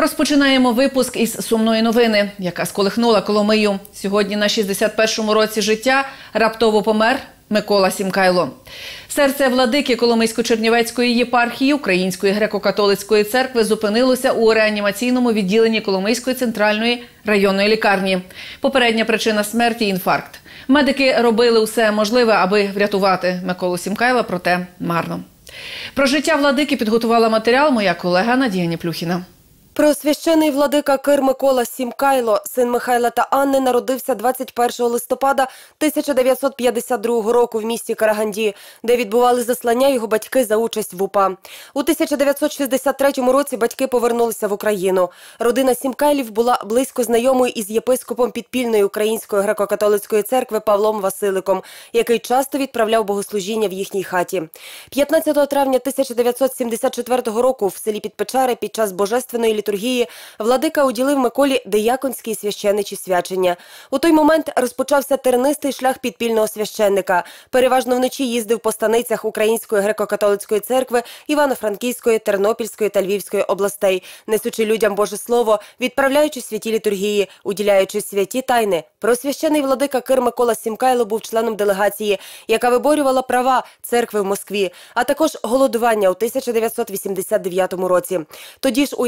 Розпочинаємо випуск із сумної новини, яка сколихнула Коломию. Сьогодні на 61-му році життя раптово помер Микола Сімкайло. Серце владики Коломийсько-Чернівецької єпархії Української греко-католицької церкви зупинилося у реанімаційному відділенні Коломийської центральної районної лікарні. Попередня причина смерті інфаркт. Медики робили усе можливе, аби врятувати Миколу Сімкайла, проте марно. Про життя владики підготувала матеріал моя колега Надія Няплюхіна. Преосвящений владика Кир Микола Сімкайло, син Михайла та Анни, народився 21 листопада 1952 року в місті Караганді, де відбували заслання його батьки за участь в УПА. У 1963 році батьки повернулися в Україну. Родина Сімкайлів була близько знайомою із єпископом підпільної української греко-католицької церкви Павлом Василиком, який часто відправляв богослужіння в їхній хаті. 15 травня 1974 року в селі Підпечари під час божественної літургії владика уділив Миколі дияконські священичі свячення. У той момент розпочався тернистий шлях підпільного священника. Переважно вночі їздив по станицях Української греко-католицької церкви, Івано-Франківської, Тернопільської та Львівської областей, несучи людям Боже Слово, відправляючи святі літургії, уділяючи святі тайни. Просвящений владика Кир Микола Сімкайло був членом делегації, яка виборювала права церкви в Москві, а також голодування у 1989 році. Тоді ж у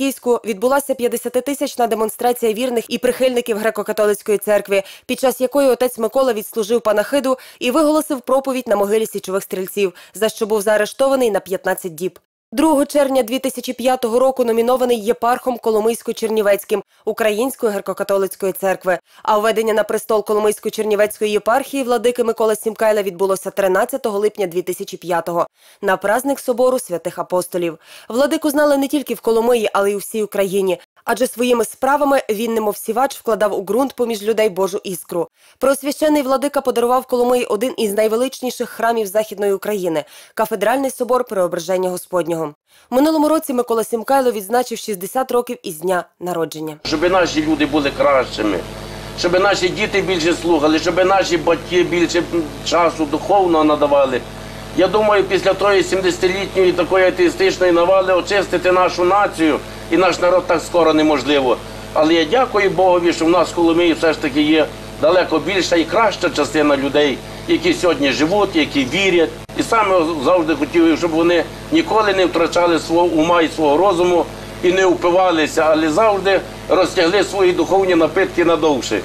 Івано-Франківську відбулася 50-тисячна демонстрація вірних і прихильників греко-католицької церкви, під час якої отець Микола відслужив панахиду і виголосив проповідь на могилі січових стрільців, за що був заарештований на 15 діб. 2 червня 2005 року номінований єпархом Коломийсько-Чернівецьким Української греко-католицької церкви. А введення на престол Коломийсько-Чернівецької єпархії владики Микола Сімкайла відбулося 13 липня 2005-го на праздник собору святих апостолів. Владику знали не тільки в Коломиї, але й у всій Україні. Адже своїми справами він, немов сівач, вкладав у ґрунт поміж людей Божу іскру. Просвящений владика подарував Коломиї один із найвеличніших храмів Західної України – кафедральний собор Преображення Господнього. Минулому році Микола Сімкайло відзначив 60 років із дня народження. щоб наші люди були кращими, щоб наші діти більше слухали, щоб наші батьки більше часу духовного надавали. Я думаю, після тої 70-літньої такої атеїстичної навали очистити нашу націю і наш народ так скоро неможливо. Але я дякую Богові, що в нас в Коломиї все ж таки є далеко більша і краща частина людей, які сьогодні живуть, які вірять. І саме завжди хотів, щоб вони ніколи не втрачали свого ума і свого розуму і не впивалися, але завжди розтягли свої духовні напитки надовше.